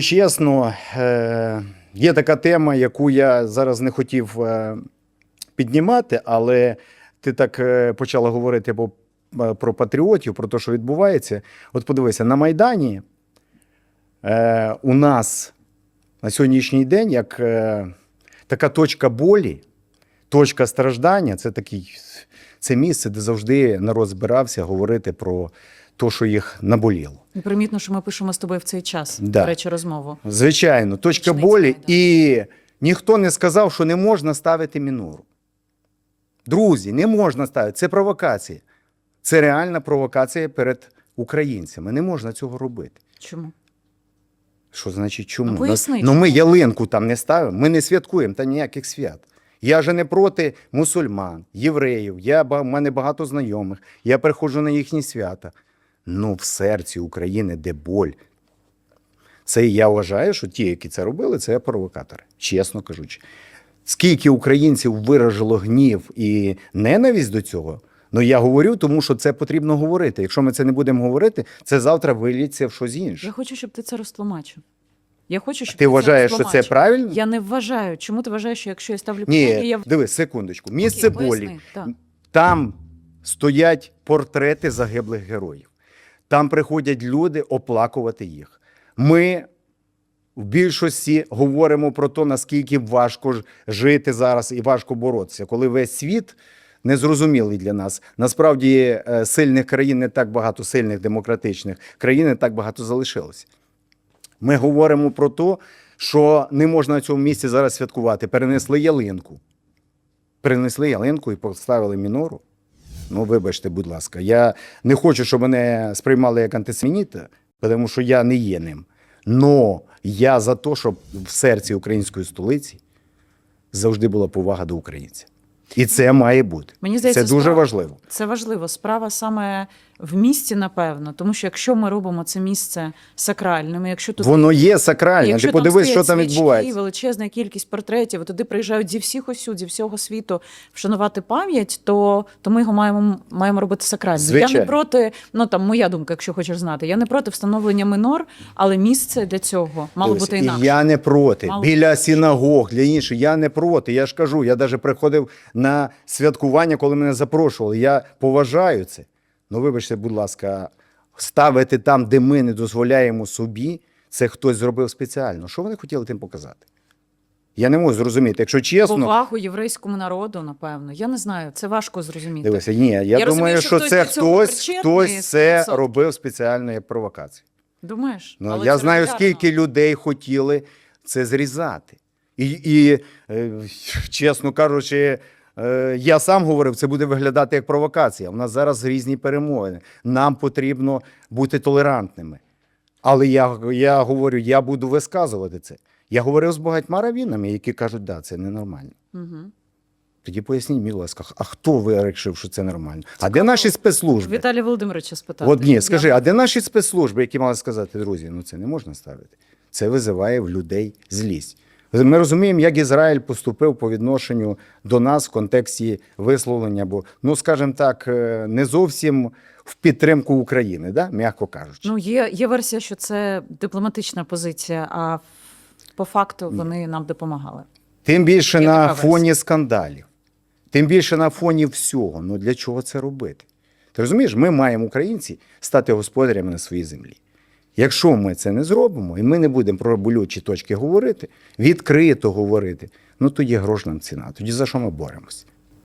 Чесно, е, є така тема, яку я зараз не хотів е, піднімати, але ти так е, почала говорити про патріотів, про те, що відбувається. От подивися, на Майдані у нас на сьогоднішній день як така точка болі, точка страждання це такий, це місце, де завжди народ збирався говорити про те, що їх наболіло. Примітно, що ми пишемо з тобою в цей час, Да. до речі, розмову. Звичайно, точка Річниця болі. Майдану. І ніхто не сказав, що не можна ставити мінору. Друзі, не можна ставити. Це провокація. Це реальна провокація перед українцями. Не можна цього робити. Чому? Що значить чому? Ну, поясни, ну чому. ми ялинку там не ставимо, ми не святкуємо та ніяких свят. Я же не проти мусульман, євреїв. Я, в мене багато знайомих. Я приходжу на їхні свята. Ну, в серці України, де боль. Це я вважаю, що ті, які це робили, це провокатори, чесно кажучи. Скільки українців виражило гнів і ненависть до цього? Ну я говорю, тому що це потрібно говорити. Якщо ми це не будемо говорити, це завтра виліться в щось інше. Я хочу, щоб ти це розтлумачив. Я хочу, щоб Ти вважаєш, що це правильно? Я не вважаю. Чому ти вважаєш, що якщо я ставлю Ні, я дивись, секундочку. Місце Окей, болі. поясни, так. Там стоять портрети загиблих героїв. Там приходять люди оплакувати їх. Ми в більшості говоримо про те, наскільки важко жити зараз і важко боротися, коли весь світ незрозумілий для нас. Насправді е, сильних країн не так багато, сильних демократичних країн не так багато залишилося. Ми говоримо про те, що не можна на цьому місці зараз святкувати. Перенесли ялинку. Перенесли ялинку і поставили мінору. Ну, вибачте, будь ласка, я не хочу, щоб мене сприймали як антисеміта, тому що я не є ним. Но я за те, щоб в серці української столиці завжди була повага до українця. І це має бути. Мені здається, це дуже справа- важливо. Це важливо. Справа саме в місті, напевно. Тому що якщо ми робимо це місце сакральним, якщо тут Воно є сакральне. Ти подивись, що там відбувається. величезна кількість портретів, туди приїжджають зі всіх осюд, зі всього світу вшанувати пам'ять, то, то ми його маємо, маємо робити сакральним. Я не проти, ну там моя думка, якщо хочеш знати. Я не проти встановлення минор, але місце для цього мало Дивись, бути і інакше. Я не проти. Мало Біля синагог, для інших. Я не проти. Я ж кажу, я навіть приходив на святкування, коли мене запрошували. Я поважаю це. Ну, вибачте, будь ласка, ставити там, де ми не дозволяємо собі, це хтось зробив спеціально. Що вони хотіли тим показати? Я не можу зрозуміти. Якщо чесно, Повагу єврейському народу, напевно. Я не знаю, це важко зрозуміти. дивися, ні, я, думаю, розумію, що що, це хтось, хтось це 100%. робив спеціально як провокацію. Думаєш? Ну, Але я знаю, регулярно. скільки людей хотіли це зрізати. І, і е, чесно кажучи, я сам говорив, це буде виглядати як провокація. У нас зараз різні перемовини. Нам потрібно бути толерантними. Але я, я говорю, я буду висказувати це. Я говорив з багатьма равінами, які кажуть, да, це ненормально. Мгм. Тоді поясніть, будь ласка, а хто вирішив, що це нормально? А де наші спецслужби? Віталія Володимировича спитати. От ні, Я- скажи, а де наші спецслужби, які мали сказати, друзі, ну це не можна ставити. Це визиває в людей злість. Ми розуміємо, як Ізраїль поступив по відношенню до нас в контексті висловлення, бо, ну скажімо так, е, не зовсім в підтримку України, да? м'яко кажучи. Ну, є, є версія, що це дипломатична позиція, а по факту вони нам допомагали. Тим більше Є на фоні скандалів, тим більше на фоні всього. Ну для чого це робити? Ти розумієш, ми маємо українці стати господарями на своїй землі. Якщо ми це не зробимо, і ми не будемо про болючі точки говорити, відкрито говорити, ну тоді грош нам ціна. Тоді за що ми боремось?